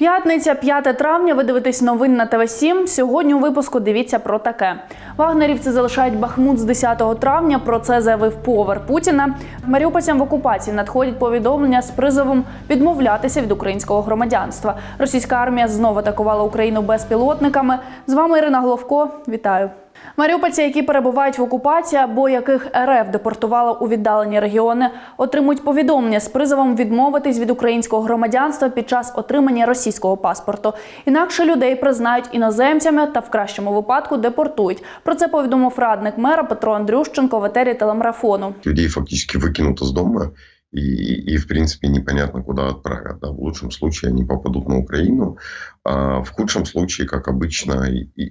П'ятниця, 5 травня. Ви дивитесь новин на ТВ 7 Сьогодні у випуску дивіться про таке: вагнерівці залишають Бахмут з 10 травня. Про це заявив повар Путіна. Маріупольцям в окупації надходять повідомлення з призовом відмовлятися від українського громадянства. Російська армія знову атакувала Україну безпілотниками. З вами Ірина Головко. Вітаю. Маріупольці, які перебувають в окупації або яких РФ депортувала у віддалені регіони, отримують повідомлення з призовом відмовитись від українського громадянства під час отримання російського паспорту. Інакше людей признають іноземцями та в кращому випадку депортують. Про це повідомив радник мера Петро Андрющенко в етері телемарафону. людей фактически выкинут из дома и, и, в принципе, непонятно, куда отправят. Да. В лучшем случае они попадут на Украину, а в худшем случае, как обычно, и, и,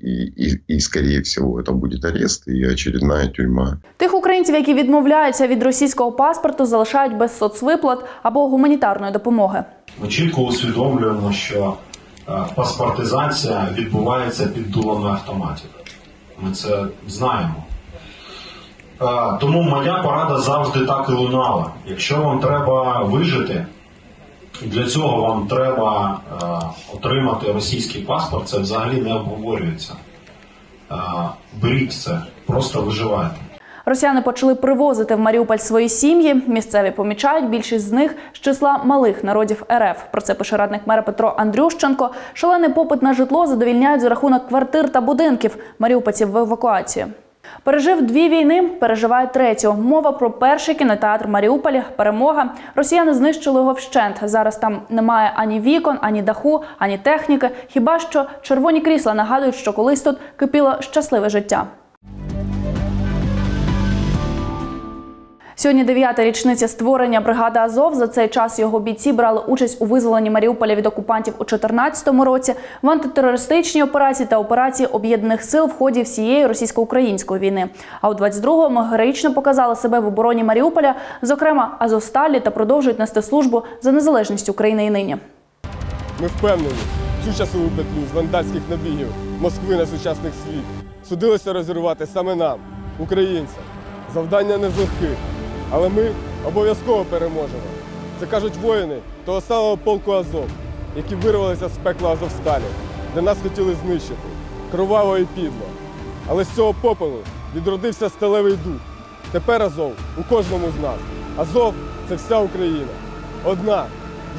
и, и, скорее всего, это будет арест и очередная тюрьма. Тих українців, які відмовляються від російського паспорту, залишають без соцвиплат або гуманітарної допомоги. Ми чітко усвідомлюємо, що е, паспортизація відбувається під дулами автоматів. Ми це знаємо. Е, Тому моя порада завжди так і лунала. Якщо вам треба вижити, для цього вам треба е, отримати російський паспорт, це взагалі не обговорюється. Е, Беріть це, просто виживайте. Росіяни почали привозити в Маріуполь свої сім'ї. Місцеві помічають більшість з них з числа малих народів РФ. Про це пише радник мера Петро Андрющенко. Шалений попит на житло задовільняють за рахунок квартир та будинків маріупольців в евакуації. Пережив дві війни, переживає третю. Мова про перший кінотеатр Маріуполі. Перемога. Росіяни знищили його вщент. Зараз там немає ані вікон, ані даху, ані техніки. Хіба що червоні крісла нагадують, що колись тут кипіло щасливе життя. Сьогодні дев'ята річниця створення бригади Азов. За цей час його бійці брали участь у визволенні Маріуполя від окупантів у 2014 році, в антитерористичній операції та операції об'єднаних сил в ході всієї російсько-української війни. А у 22-му героїчно показали себе в обороні Маріуполя, зокрема Азовсталі, та продовжують нести службу за незалежність України і нині. Ми впевнені, цю часову петлю з вандальських набігів Москви на сучасних світ судилося розірвати саме нам, українцям. Завдання не з легких, але ми обов'язково переможемо. Це кажуть воїни того самого полку Азов, які вирвалися з пекла Азовсталі, де нас хотіли знищити, кроваво і підло. Але з цього попелу відродився сталевий дух. Тепер Азов у кожному з нас. Азов це вся Україна. Одна,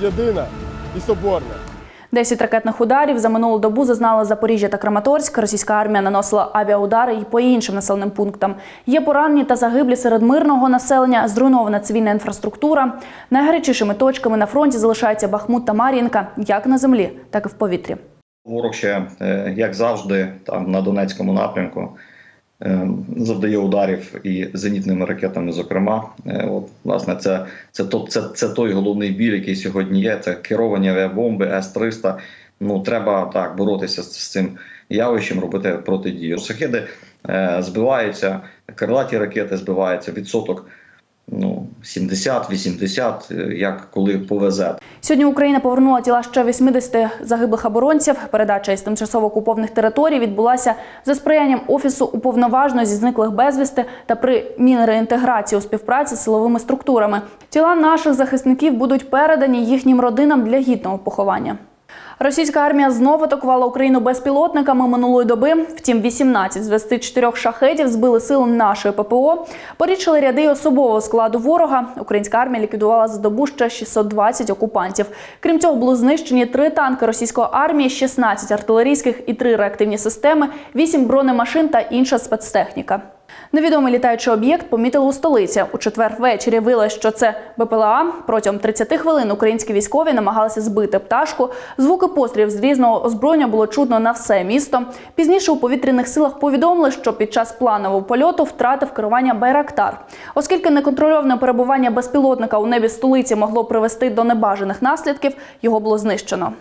єдина і соборна. Десять ракетних ударів за минулу добу зазнали Запоріжжя та Краматорськ. Російська армія наносила авіаудари і по іншим населеним пунктам. Є поранені та загиблі серед мирного населення, зруйнована цивільна інфраструктура. Найгарячішими точками на фронті залишаються Бахмут та Мар'їнка, як на землі, так і в повітрі. Ворог ще, е, як завжди, там на Донецькому напрямку завдає ударів і зенітними ракетами. Зокрема, Е, от власне, це, це, то- це, це той головний біль, який сьогодні є. Це керовані авіабомби С-300. Ну треба так боротися з, з цим явищем, робити протидію. Сахиди е, збиваються, крилаті ракети збиваються. Відсоток ну 70-80, е, як коли повезе. Сьогодні Україна повернула тіла ще 80 загиблих оборонців. Передача із тимчасово окупованих територій відбулася за сприянням офісу уповноважено зі зниклих безвісти та при мінреінтеграції у співпраці з силовими структурами. Тіла наших захисників будуть передані їхнім родинам для гідного поховання. Російська армія знову атакувала Україну безпілотниками минулої доби. Втім, 18 з 24 шахедів збили сили нашої ППО. Порічили ряди особового складу ворога. Українська армія ліквідувала за добу ще 620 окупантів. Крім цього, було знищені три танки російської армії, 16 артилерійських і три реактивні системи, 8 бронемашин та інша спецтехніка. Невідомий літаючий об'єкт помітили у столиці. У четвер ввечері виявилось, що це БПЛА. Протягом 30 хвилин українські військові намагалися збити пташку. Звуки пострілів з різного озброєння було чутно на все місто. Пізніше у повітряних силах повідомили, що під час планового польоту втратив керування Байрактар. Оскільки неконтрольоване перебування безпілотника у небі столиці могло привести до небажаних наслідків, його було знищено.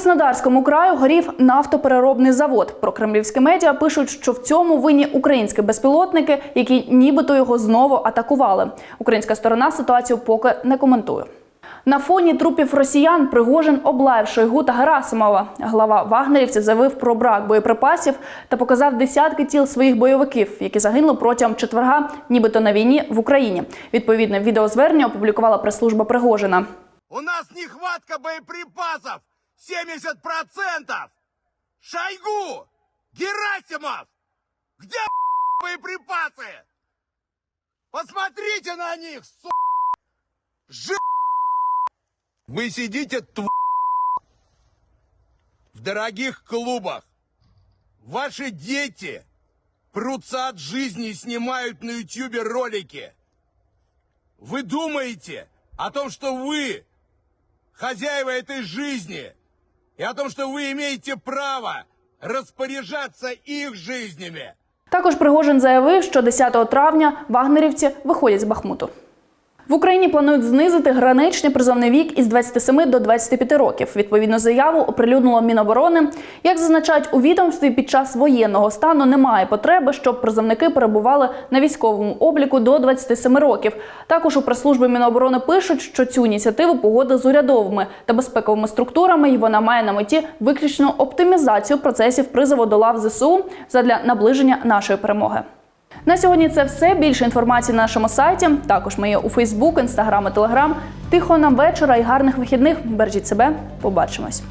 Краснодарському краю горів нафтопереробний завод. Про кремлівські медіа пишуть, що в цьому винні українські безпілотники, які нібито його знову атакували. Українська сторона ситуацію поки не коментує. На фоні трупів росіян Пригожин облаяв Шойгу та Герасимова. Глава вагнерівців заявив про брак боєприпасів та показав десятки тіл своїх бойовиків, які загинули протягом четверга, нібито на війні в Україні. Відповідне відеозвернення опублікувала прес-служба Пригожина. У нас нехватка боеприпасов 70%! Шойгу! Герасимов! Где боеприпасы? Посмотрите на них, су... Жи... Вы сидите тв... в дорогих клубах. Ваши дети прутся от жизни и снимают на ютюбе ролики. Вы думаете о том, что вы хозяева этой жизни, и о том, что вы имеете право распоряжаться их жизнями. Також Пригожин заявив, що 10 травня вагнерівці виходять з Бахмуту. В Україні планують знизити граничний призовний вік із 27 до 25 років. Відповідну заяву оприлюднило Міноборони. Як зазначають у відомстві, під час воєнного стану немає потреби, щоб призовники перебували на військовому обліку до 27 років. Також у прес-службі Міноборони пишуть, що цю ініціативу погодили з урядовими та безпековими структурами, і вона має на меті виключно оптимізацію процесів призову до лав ЗСУ задля наближення нашої перемоги. На сьогодні це все. Більше інформації на нашому сайті. Також ми є у Фейсбук, Інстаграм і Телеграм. Тихо нам вечора і гарних вихідних. Бережіть себе. Побачимось.